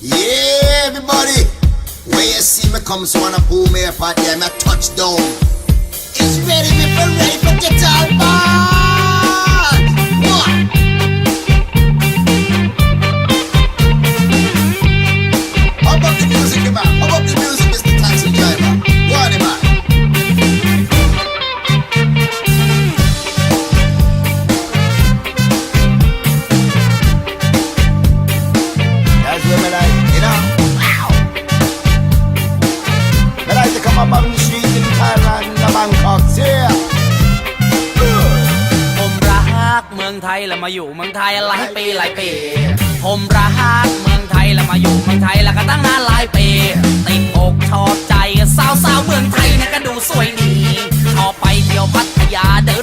Yeah, everybody. when you see me come, so wanna pull me up for them, a touchdown. It's ready, people ready for the out, าอยู่เมืองไทยหลายปีหลายปี ผมรักเมืองไทยแล้วมาอยู่เมืองไทยแล้วก็ตั้งนานหลายปี ติดอกชอบใจสาวสาวเมืองไทยนะก็ดูสวยดีชอบไปเที่ยวพัทยาเดิ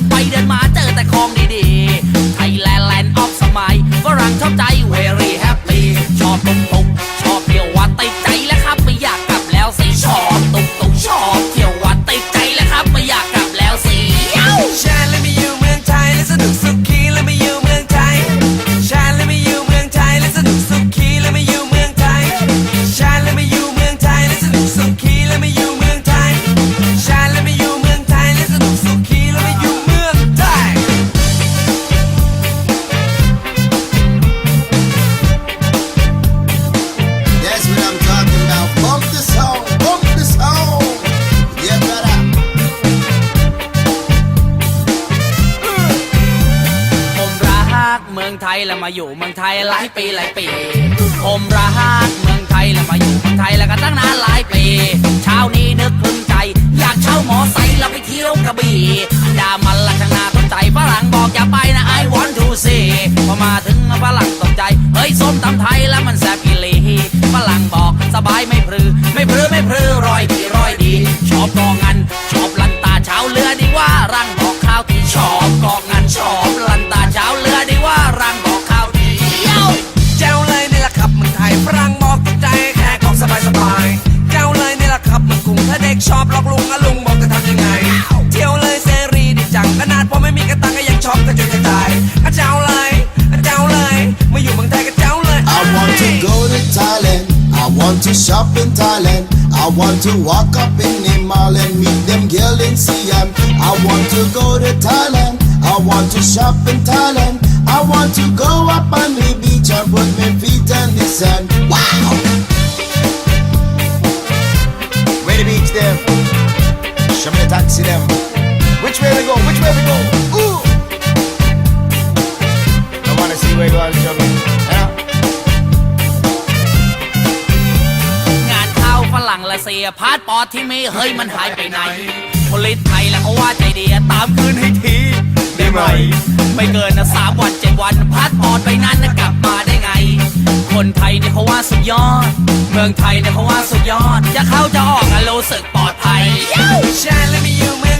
มาอยู่เมืองไทยหลายปีหลายปี ผมรักเมืองไทยแล้วมาอยู่เมืองไทยแล้วก็ตั้งนานหลายปี shop in Thailand. I want to walk up in the mall and meet them girl in CM. I want to go to Thailand. I want to shop in Thailand. I want to go up on the. ปอดที่ไม่เฮ้ยมันหายไปไหนโพลิสไทยแล้วเขาว่าใจดีตามคืนให้ทีได้ไหมไม่เกินนะสามวันเจ็ดวันพาสปอร์ตไปนั้นนะกลับมาได้ไง คนไทยเนี่ยเขาว่าสุดยอด เมืองไทยเนี่ยเขาว่าสุดยอด จะเข้าจะออกอะรู้สึกปลอดภัยแชร์และมีอยู่เมือง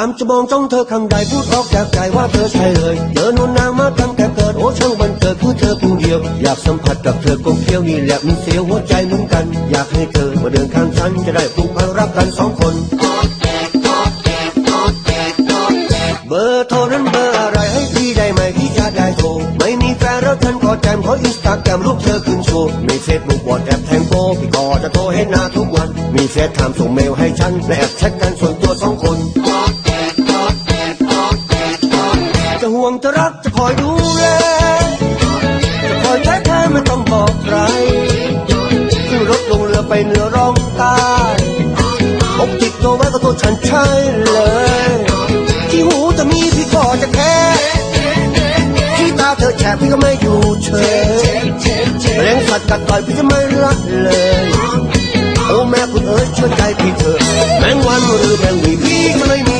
ามจะมองจ้องเธอคำใดพูดออกจากใจว่าเธอใช่เลยเจอนวนนางมาตั้งแต่เกิดโอ้ช่างวันเกิดผู้เธอผู้เดียว อยากสัมผัสกับเธอก็เคี้ยวนี่แหละมันเสียวหัวใจเหมือนกัน อยากให้เธอมาเดินข้างฉันจะได้ผูกพันรักกันสองคนเบอร์โทรนั้นเบอร์อะไรให้พี่ได้ไหมพี่จะได้โทรไม่มีแฟนแล้วฉันขอแจมขออินสตาแกรมรูปเธอขึ้นโชว์มีเฟซบุ๊กวอทแอปแทงโปพี่ก็จะโทรให้หน้าทุกวัน มีเฟซไทม์ส่งเมลให้ฉันและแอบแชทกันส่วนตัวสองคน เรือไปเหนือร่องใต้อกติดตัวไว้ก็ตัวฉันใช่เลย ที่หูจะมีพี่ก็จะแค่ที่ตาเธอแฉะพี่ก็ไม่อยู่เฉยแรงสัตว์กัดต่อยพี่จะไม่รักเลยโอ้แม่คุณเอ๋ยเชื่อใจพี่เถอะแมงวันหรือแมงวีพี่ก็ไม่มี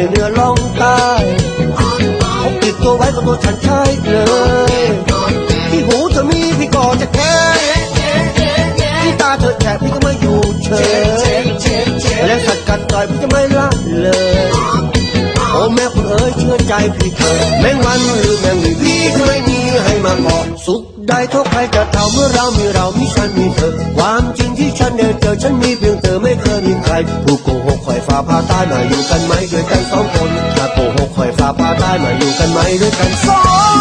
ลงเรือไปเรือล่องใต้พกติดตัวไว้กับตัวฉันใช่เลยที่หูเธอมีพี่ก็จะแค่ที่ตาเธอแฉะพี่ก็ไม่อยู่เฉยและสัตว์กัดต่อยพี่จะไม่ละเลยโอ้แม่คุณเอ๋ยเชื่อใจพี่เถอะแมงวันหรือแมงวีพี่ก็ไม่มีให้มาบอกสุข ไดเท่าใครจะเท่าเมื่อเรามีเรามีฉันมีเธอ ความจริงที่ฉันได้เจอฉันมีเพียงเธอไม่เคยมีใครผู้โกหกคอยฟ้าพาตายมาอยู่กันไหมด้วยกันสองคนถ้าโกหกคอยฟ้าพาตายมาอยู่กันไหมด้วยกันสอง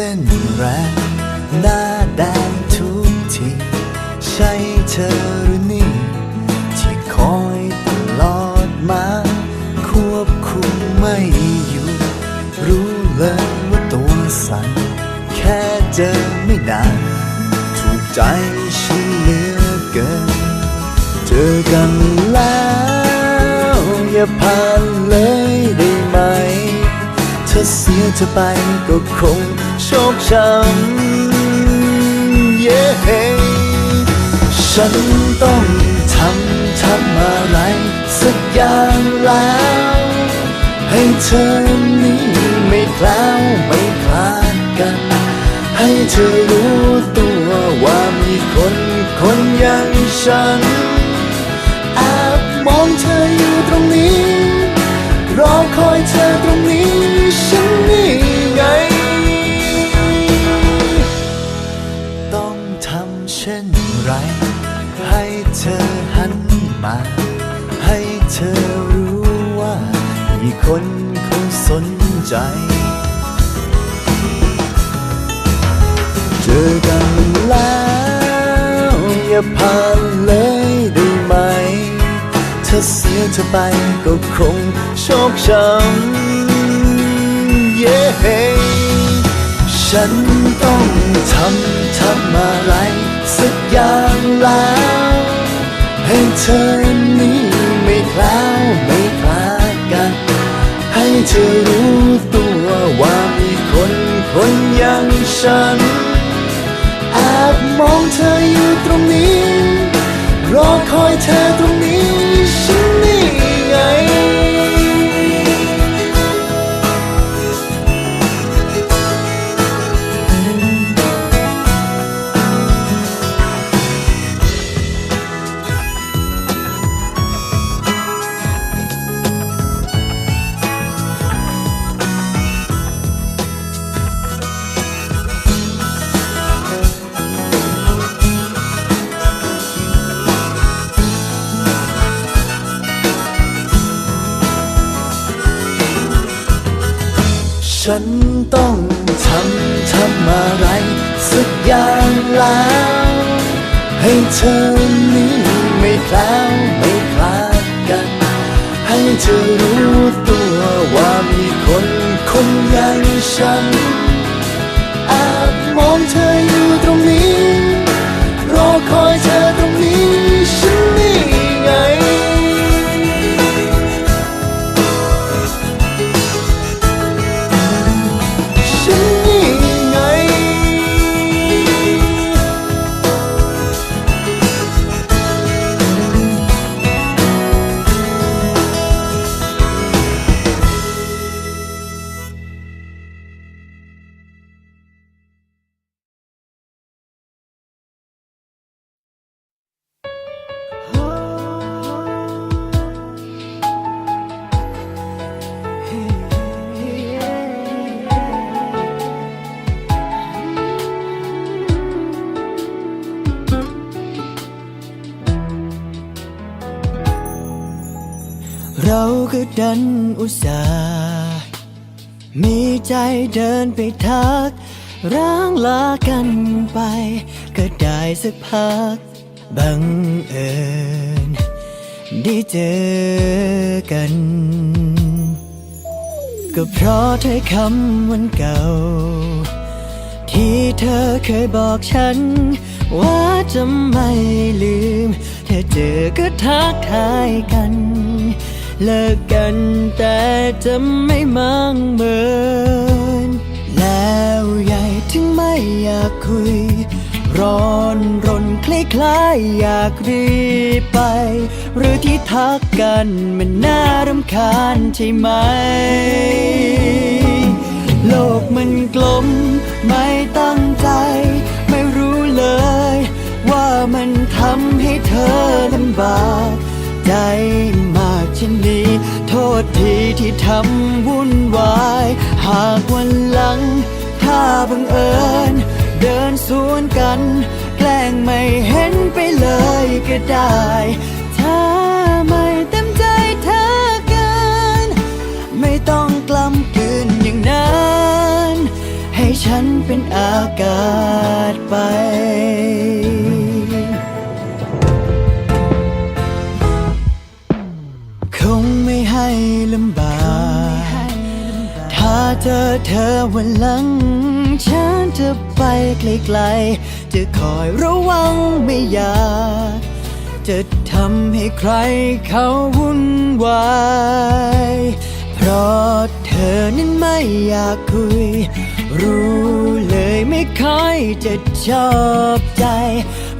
ต้นแรงหน้าแดงทุกที ใช่เธอหรือนี่ ที่คอยตลอดมา ควบคุมไม่อยู่ รู้เลยว่าตัวสั่นแค่เจอไม่นานถูกใจฉันเหลือเกิน เจอกันแล้วอย่าผ่านเลยได้ไหมถ้าเสียเธอไปก็คง โชคช้ำเย้ฉันต้องทำทำอะไรสักอย่างแล้ว ให้เธอนี้ไม่แคล้วไม่คลาดกัน ให้เธอรู้ตัวว่ามีคนคนอย่างฉันแอบมองเธออยู่ตรงนี้ รอคอยเธอตรงนี้ สนใจ เจอกันแล้ว อย่าผ่านเลยได้ไหมถ้าเสียเธอไปก็คงโชคช้ำเย้ฉันต้องทำทำอะไรสักอย่างแล้ว ให้เธอนี้ไม่คล้าวไม่ เธอรู้ตัวว่ามีคนคนอย่างฉันแอบมองเธออยู่ตรงนี้ รอคอยเธอตรง ฉันต้องทำทำอะไร สักอย่างแล้ว ให้เธอนี้ไม่แคล้วไม่คลาดกัน ให้เธอรู้ตัวว่ามีคนคนอย่างฉันแอบมองเธออยู่ตรงนี้ เราก็ดันอุตส่าห์มีใจเดินไปทัก ร้างลากันไป ก็ได้สักพัก บังเอิญได้เจอกัน ก็เพราะถ้อยคำวันเก่า ที่เธอเคยบอกฉัน ว่าจะไม่ลืม เธอเจอก็ทักทายกัน เลิกกันแต่จะไม่มังเมิน แล้วใหญ่ถึงไม่อยากคุย ร้อนรนคล้ายๆอยากรีบไป หรือที่ทักกันมันน่ารำคาญใช่ไหม โลกมันกลมไม่ตั้งใจ ไม่รู้เลย ว่ามันทำให้เธอลำบากใจมา กเช่นี้ โทษทีที่ทำวุ่นวาย หากวันหลัง ถ้าบังเอิญ เดินสวนกัน แกล้งไม่เห็นไปเลยก็ได้ถ้าไม่เต็มใจเธอกินไม่ต้องกล้ำกืนอย่างนั้น ให้ฉันเป็นอากาศไป เจอเธอวันหลัง ฉันจะไปไกลๆ จะคอยระวังไม่อยาก จะทำให้ใครเขาวุ่นวาย เพราะเธอนั้นไม่อยากคุย รู้เลยไม่ค่อยจะชอบใจ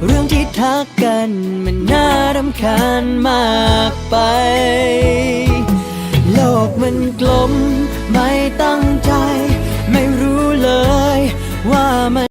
เรื่องที่ทักกันมันน่ารำคาญมากไป โลกมันกลม ไม่ตั้งใจ ไม่รู้เลยว่ามัน